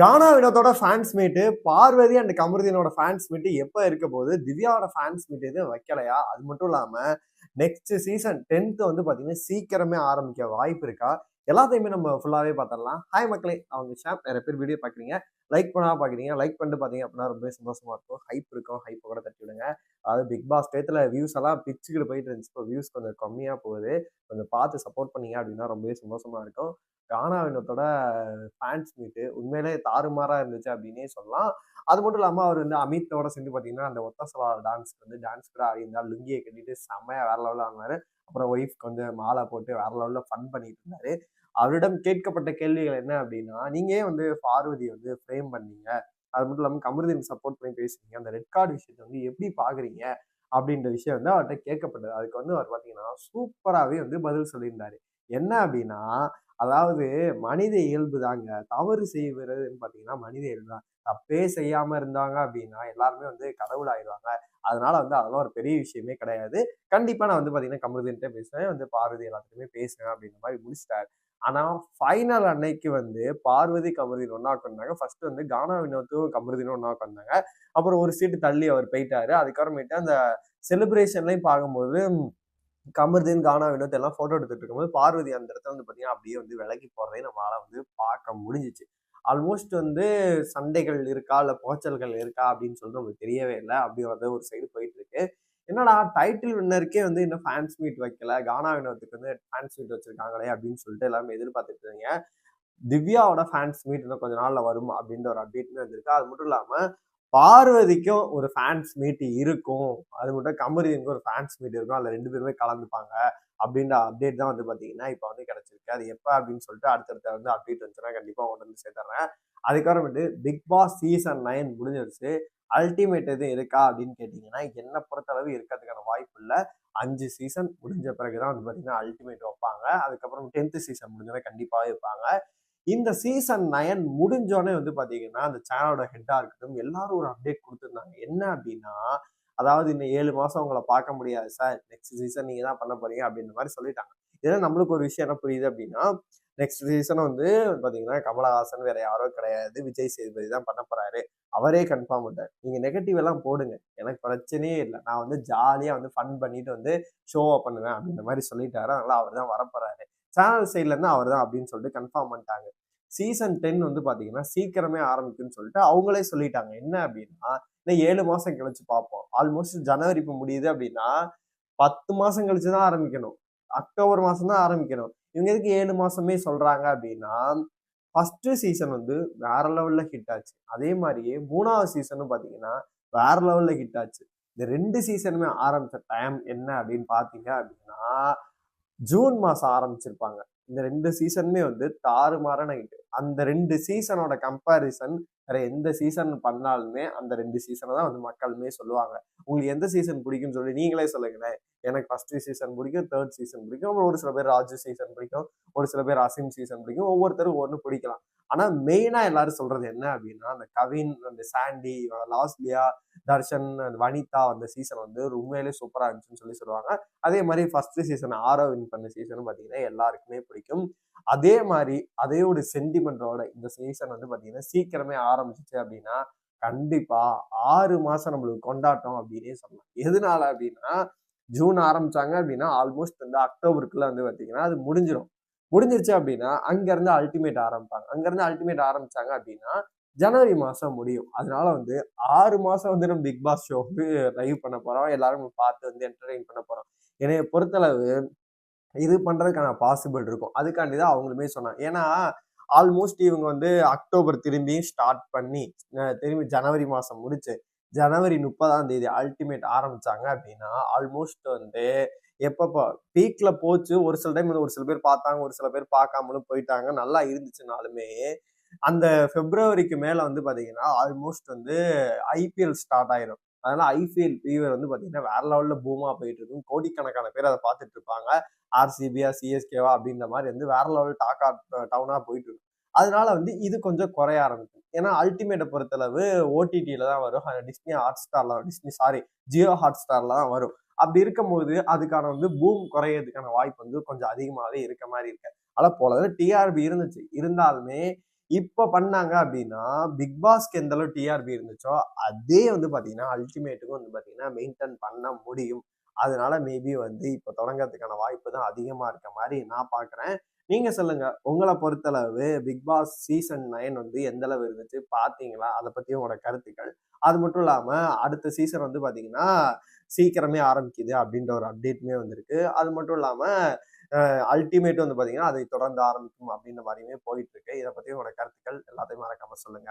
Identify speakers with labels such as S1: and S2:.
S1: கானா வினோத்தோட fans மீட்டு Parvati and கமருதீனோட fans மீட்டு எப்போ இருக்க போது திவ்யாவோட ஃபேன்ஸ் மீட் எதுவும் வைக்கலையா? அது மட்டும் இல்லாமல் நெக்ஸ்ட் சீசன் டென்த்து வந்து பார்த்தீங்கன்னா சீக்கிரமே ஆரம்பிக்க வாய்ப்பு இருக்கா? எல்லாத்தையுமே நம்ம ஃபுல்லாகவே பார்த்துடலாம். ஹாய் மக்களே அவங்க ஷாப் நிறைய பேர் வீடியோ பார்க்குறீங்க. லைக் பண்ணா பார்க்குறீங்க. லைக் பண்ணிட்டு பார்த்தீங்க அப்படின்னா ரொம்ப சந்தோஷமா இருக்கும். ஹைப் இருக்கும். ஹைப்பை கூட தட்டி விடுங்க. அதாவது பிக் பாஸ் டேத்தில் வியூஸ் எல்லாம் பிச்சுக்கிட்டு போயிட்டு இருந்துச்சு. இப்போ வியூஸ் கொஞ்சம் கம்மியாக போகுது. கொஞ்சம் பார்த்து சப்போர்ட் பண்ணீங்க அப்படின்னா ரொம்பவே சந்தோஷமா இருக்கும். கானா ஃபேன்ஸ் மீட்டு உண்மையிலே தாறுமாறாக இருந்துச்சு அப்படின்னே சொல்லலாம். அது மட்டும் இல்லாமல் அவர் வந்து அமித்தோட சேர்ந்து பார்த்தீங்கன்னா அந்த ஒத்த சலா டான்ஸ் வந்து டான்ஸ் கூட ஆடியிருந்தார். லுங்கியை கட்டிட்டு செம்மையாக வேற லெவலில் ஆனார் அப்புறம் ஒய்ஃப்க்கு வந்து மாலை போட்டு வேற லெவலில் ஃபன் பண்ணிட்டு இருந்தாரு. அவரிடம் கேட்கப்பட்ட கேள்விகள் என்ன அப்படின்னா நீங்க வந்து பார்வதியை வந்து ஃப்ரேம் பண்ணீங்க? அது மட்டும் இல்லாமல் கமருதீன் சப்போர்ட் பண்ணி பேசுறீங்க அந்த ரெட் கார்டு விஷயத்தை வந்து எப்படி பார்க்குறீங்க? அப்படின்ற விஷயம் வந்து அவர்கிட்ட கேட்கப்பட்டது. அதுக்கு வந்து அவர் பார்த்தீங்கன்னா சூப்பராகவே வந்து பதில் சொல்லியிருந்தாரு. என்ன அப்படின்னா அதாவது மனித இயல்பு தாங்க. தவறு செய்வதுன்னு பார்த்தீங்கன்னா மனித இயல்பு தான். தப்பே செய்யாம இருந்தாங்க அப்படின்னா எல்லாருமே வந்து கடவுள் ஆயிடுவாங்க. அதனால வந்து அதெல்லாம் ஒரு பெரிய விஷயமே கிடையாது. கண்டிப்பா நான் வந்து பாத்தீங்கன்னா கமருதீன்ட்டே பேசுவேன். வந்து பார்வதி எல்லாத்துக்குமே பேசுவேன் அப்படின்ற மாதிரி முடிச்சிட்டாரு. ஆனா ஃபைனல் அன்னைக்கு வந்து பார்வதி கமருதீன் ஒன்னா உட்காந்தாங்க ஃபர்ஸ்ட் வந்து கானா வினோத்தும் கமருதீனும் ஒன்னா உட்காந்தாங்க அப்புறம் ஒரு சீட்டு தள்ளி அவர் போயிட்டாரு. அதுக்கப்புறமேட்டு அந்த செலிப்ரேஷன்லையும் பார்க்கும்போது கமர்தீன் கானா வினோத் எல்லாம் போட்டோ எடுத்துட்டு இருக்கும்போது பார்வதி அந்த இடத்துல வந்து பார்த்தீங்கன்னா அப்படியே வந்து விலகி போகிறதே நம்மளால் வந்து பார்க்க முடிஞ்சிச்சு. ஆல்மோஸ்ட் வந்து சண்டைகள் இருக்கா? இல்லை போச்சல்கள் இருக்கா? அப்படின்னு சொல்லிட்டு நமக்கு தெரியவே இல்லை. அப்படி வந்து ஒரு சைடு போயிட்டு இருக்கு. என்னடா டைட்டில் வின்னருக்கே வந்து இன்னும் ஃபேன்ஸ் மீட் வைக்கல. கானா வினோத்துக்கு வந்து ஃபேன்ஸ் மீட் வச்சிருக்காங்களே அப்படின்னு சொல்லிட்டு எல்லாமே எதிர்பார்த்துட்டு இருந்தீங்க. திவ்யாவோட ஃபேன்ஸ் மீட் இன்னும் கொஞ்ச நாளில் வரும் அப்படின்ற ஒரு அப்டேட்மே வந்திருக்கு. அது மட்டும் இல்லாமல் பார்வதிக்கும் ஒரு ஃபேன்ஸ் மீட் இருக்கும். அது மட்டும் கமரிக்கு ஒரு ஃபேன்ஸ் மீட் இருக்கும். அதில் ரெண்டு பேருமே கலந்துப்பாங்க. அப்படின்ற அப்டேட் தான் வந்து பார்த்தீங்கன்னா இப்போ வந்து கிடச்சிருக்கு. அது எப்போ அப்படின்னு சொல்லிட்டு அடுத்தடுத்த வந்து அப்டேட் வந்துச்சுன்னா கண்டிப்பாக உடனே வந்து சேர்த்துறேன் அதுக்கப்புறமேட்டு பிக் பாஸ் சீசன் நைன் முடிஞ்சிருச்சு. அல்டிமேட் எதுவும் இருக்கா அப்படின்னு கேட்டிங்கன்னா என்னை பொறுத்தளவு இருக்கிறதுக்கான வாய்ப்பு இல்லை. அஞ்சு சீசன் முடிஞ்ச பிறகு தான் வந்து பார்த்தீங்கன்னா அல்டிமேட் வைப்பாங்க. அதுக்கப்புறம் டென்த்து சீசன் முடிஞ்சதை கண்டிப்பாக வைப்பாங்க. இந்த சீசன் நயன் முடிஞ்சோடனே வந்து பார்த்தீங்கன்னா அந்த சேனலோட ஹெட்டாக இருக்கட்டும் எல்லாரும் ஒரு அப்டேட் கொடுத்துருந்தாங்க. என்ன அப்படின்னா அதாவது இன்னும் ஏழு மாதம் உங்களை பார்க்க முடியாது சார் நெக்ஸ்ட் சீசன் நீங்கள் தான் பண்ண போறீங்க அப்படின்ற மாதிரி சொல்லிட்டாங்க. இதெல்லாம் நம்மளுக்கு ஒரு விஷயம் என்ன புரியுது அப்படின்னா நெக்ஸ்ட் சீசன் வந்து பார்த்தீங்கன்னா கமலஹாசன் வேற யாரோ கிடையாது. விஜய் சேதுபதி தான் பண்ண போறாரு. அவரே கன்ஃபார்ம் பண்ணார் நீங்கள் நெகட்டிவ் எல்லாம் போடுங்க. எனக்கு பிரச்சனையே இல்லை. நான் வந்து ஜாலியாக வந்து ஃபன் பண்ணிட்டு வந்து ஷோவை பண்ணுவேன் அப்படின்ற மாதிரி சொல்லிட்டாரு. அதனால அவர் தான் வரப்போறாரு. சேனல் சைட்லேருந்து அவர் தான் அப்படின்னு சொல்லிட்டு கன்ஃபார்ம் பண்ணிட்டாங்க. சீசன் டென் வந்து பார்த்தீங்கன்னா சீக்கிரமே ஆரம்பிக்கும்னு சொல்லிட்டு அவங்களே சொல்லிட்டாங்க. என்ன அப்படின்னா இன்னும் ஏழு மாதம் கழிச்சு பார்ப்போம் ஆல்மோஸ்ட் ஜனவரி இப்போ முடியுது அப்படின்னா பத்து மாதம் கழிச்சு தான் ஆரம்பிக்கணும். அக்டோபர் மாதம் தான் ஆரம்பிக்கணும். இவங்க எதுக்கு ஏழு மாதமே சொல்கிறாங்க அப்படின்னா ஃபஸ்ட்டு சீசன் வந்து வேற லெவலில் ஹிட் ஆச்சு. அதே மாதிரியே மூணாவது சீசனும் பார்த்தீங்கன்னா வேற லெவலில் ஹிட் ஆச்சு. இந்த ரெண்டு சீசனுமே ஆரம்பித்த டைம் என்ன அப்படின்னு பார்த்தீங்க அப்படின்னா ஜூன் மாசம் ஆரம்பிச்சிருப்பாங்க. இந்த ரெண்டு சீசனுமே வந்து தாறுமாறான ஹிட். அந்த ரெண்டு சீசனோட கம்பேரிசன் வேற எந்த சீசன் பண்ணாலுமே அந்த ரெண்டு சீசனை தான் வந்து மக்களுமே சொல்லுவாங்க. உங்களுக்கு எந்த சீசன் பிடிக்கும்னு சொல்லி நீங்களே சொல்லுங்களேன். எனக்கு ஃபர்ஸ்ட் சீசன் பிடிக்கும் தேர்ட் சீசன் பிடிக்கும் ஒரு சில பேர் ராஜு சீசன் பிடிக்கும் ஒரு சில பேர் அசிம் சீசன் பிடிக்கும் ஒவ்வொருத்தரும் ஒன்று பிடிக்கலாம். ஆனால் மெயினாக எல்லாரும் சொல்றது என்ன அப்படின்னா அந்த கவின் அந்த சாண்டி லாஸ்லியா தர்ஷன் வனிதா அந்த சீசன் வந்து உண்மையிலே சூப்பராக இருந்துச்சுன்னு சொல்லி சொல்லுவாங்க. அதே மாதிரி ஃபர்ஸ்ட் சீசன் ஆரோ வின் பண்ண சீசன் பார்த்தீங்கன்னா எல்லாருக்குமே பிடிக்கும். அதே மாதிரி அதே ஒரு சென்டிமெண்டோட இந்த சீசன் வந்து பார்த்தீங்கன்னா சீக்கிரமே ஆரம்பிச்சிச்சு அப்படின்னா கண்டிப்பா ஆறு மாசம் நம்மளுக்கு கொண்டாட்டம் அப்படின்னே சொல்லலாம். எதனால அப்படின்னா ஜூன் ஆரம்பிச்சாங்க அப்படின்னா ஆல்மோஸ்ட் வந்து அக்டோபருக்குள்ள வந்து பார்த்தீங்கன்னா அது முடிஞ்சிடும் முடிஞ்சிருச்சு அப்படின்னா அங்கேருந்து அல்டிமேட் ஆரம்பிப்பாங்க. அங்கேருந்து அல்டிமேட் ஆரம்பிச்சாங்க அப்படின்னா ஜனவரி மாதம் முடியும். அதனால வந்து ஆறு மாதம் வந்து நம்ம பிக் பாஸ் ஷோ வந்து லைவ் பண்ண போகிறோம் எல்லாரும் பார்த்து வந்து என்டர்டெயின் பண்ண போகிறோம் என்னைய பொறுத்தளவு இது பண்ணுறதுக்கான பாசிபிள் இருக்கும். அதுக்காண்டி தான் அவங்களுமே சொன்னாங்க. ஏன்னா ஆல்மோஸ்ட் இவங்க வந்து அக்டோபர் திரும்பியும் ஸ்டார்ட் பண்ணி திரும்பி ஜனவரி மாதம் முடிச்சு ஜனவரி முப்பதாம் தேதி அல்டிமேட் ஆரம்பிச்சாங்க அப்படின்னா ஆல்மோஸ்ட் வந்து எப்பப்போ பீக்கில் போச்சு. ஒரு சில டைம் ஒரு சில பேர் பார்த்தாங்க ஒரு சில பேர் பார்க்காமலும் போயிட்டாங்க. நல்லா இருந்துச்சுனாலுமே அந்த பிப்ரவரிக்கு மேல வந்து பாத்தீங்கன்னா ஆல்மோஸ்ட் வந்து ஐபிஎல் ஸ்டார்ட் ஆயிரும். அதனால ஐபிஎல் ஃபீவர் வந்து பாத்தீங்கன்னா வேற லெவல்ல பூமா போயிட்டு இருக்கும். கோடிக்கணக்கான பேர் அதை பார்த்துட்டு இருப்பாங்க. ஆர்சிபியா சிஎஸ்கேவா அப்படின்ற மாதிரி வந்து வேற லெவல் டாக்கா டவுனா போயிட்டு இருக்கும். அதனால வந்து இது கொஞ்சம் குறைய ஆரம்பிக்கும். ஏன்னா அல்டிமேட்டை பொறுத்தளவு ஓடிடியில தான் வரும். டிஸ்னி ஹாட் ஸ்டார்ல டிஸ்னி சாரி ஜியோ ஹாட் ஸ்டார்ல தான் வரும். அப்படி இருக்கும்போது அதுக்கான வந்து பூம் குறையறதுக்கான வாய்ப்பு வந்து கொஞ்சம் அதிகமாகவே இருக்க மாதிரி இருக்கு. அதே போல டிஆர்பி இருந்துச்சு. இருந்தாலுமே இப்போ பண்ணாங்க அப்படின்னா பிக் பாஸ்க்கு எந்த அளவு டிஆர்பி இருந்துச்சோ அதே வந்து பாத்தீங்கன்னா அல்டிமேட்டுக்கும் வந்து பாத்தீங்கன்னா மெயின்டைன் பண்ண முடியும். அதனால மேபி வந்து இப்போ தொடங்கறதுக்கான வாய்ப்பு தான் அதிகமா இருக்க மாதிரி நான் பார்க்குறேன் நீங்க சொல்லுங்க உங்களை பொறுத்தளவு பிக் பாஸ் சீசன் நைன் வந்து எந்த அளவு இருந்துச்சு? பார்த்தீங்களா அதை பற்றி உங்களோட கருத்துக்கள். அது மட்டும் இல்லாமல் அடுத்த சீசன் வந்து பாத்தீங்கன்னா சீக்கிரமே ஆரம்பிக்குது அப்படின்ற ஒரு அப்டேட்டுமே வந்திருக்கு. அது மட்டும் இல்லாமல் அல்டிமேட் வந்து பார்த்தீங்கன்னா அதை தொடர்ந்து ஆரம்பிக்கும் அப்படின்ற மாதிரியுமே போயிட்டு இருக்கு. இதை பற்றி உங்களோட கருத்துக்கள் எல்லாத்தையும் மறக்காம சொல்லுங்க.